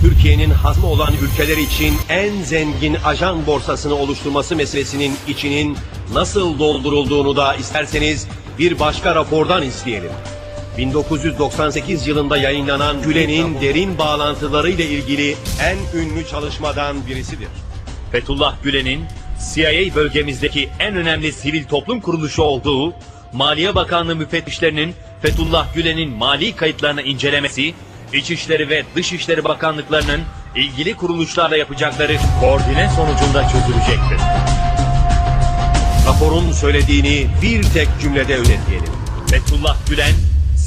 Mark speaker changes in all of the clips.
Speaker 1: Türkiye'nin hazmı olan ülkeler için en zengin ajan borsasını oluşturması meselesinin içinin nasıl doldurulduğunu da isterseniz bir başka rapordan isteyelim. 1998 yılında yayınlanan Gülen'in derin bağlantıları ile ilgili en ünlü çalışmadan birisidir.
Speaker 2: Fethullah Gülen'in CIA bölgemizdeki en önemli sivil toplum kuruluşu olduğu, Maliye Bakanlığı müfettişlerinin Fethullah Gülen'in mali kayıtlarını incelemesi, İçişleri ve Dışişleri Bakanlıklarının ilgili kuruluşlarla yapacakları koordine sonucunda çözülecektir.
Speaker 1: Raporun söylediğini bir tek cümlede özetleyelim.
Speaker 2: Fethullah Gülen,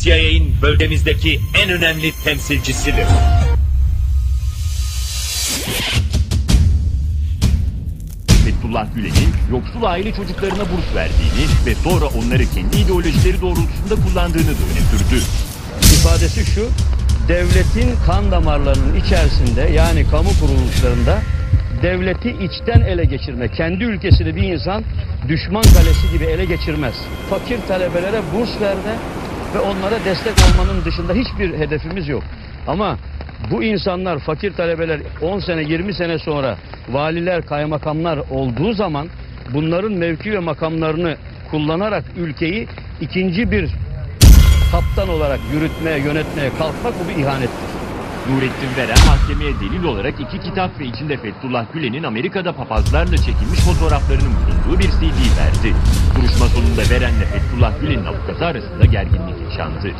Speaker 2: CIA'in bölgemizdeki en önemli temsilcisidir.
Speaker 3: Fethullah Gülen'in yoksul aile çocuklarına burs verdiğini ve sonra onları kendi ideolojileri doğrultusunda kullandığını da öne sürdü.
Speaker 4: ifadesi şu. Devletin kan damarlarının içerisinde yani kamu kuruluşlarında devleti içten ele geçirme. Kendi ülkesini bir insan düşman kalesi gibi ele geçirmez. Fakir talebelere burs verme ve onlara destek olmanın dışında hiçbir hedefimiz yok. Ama bu insanlar fakir talebeler 10 sene 20 sene sonra valiler kaymakamlar olduğu zaman bunların mevki ve makamlarını kullanarak ülkeyi ikinci bir kaptan olarak yürütmeye, yönetmeye kalkmak bu bir ihanettir.
Speaker 3: Nurettin Veren mahkemeye delil olarak iki kitap ve içinde Fethullah Gülen'in Amerika'da papazlarla çekilmiş fotoğraflarının bulunduğu bir CD verdi. Duruşma sonunda Veren'le Fethullah Gülen'in avukatı arasında gerginlik yaşandı.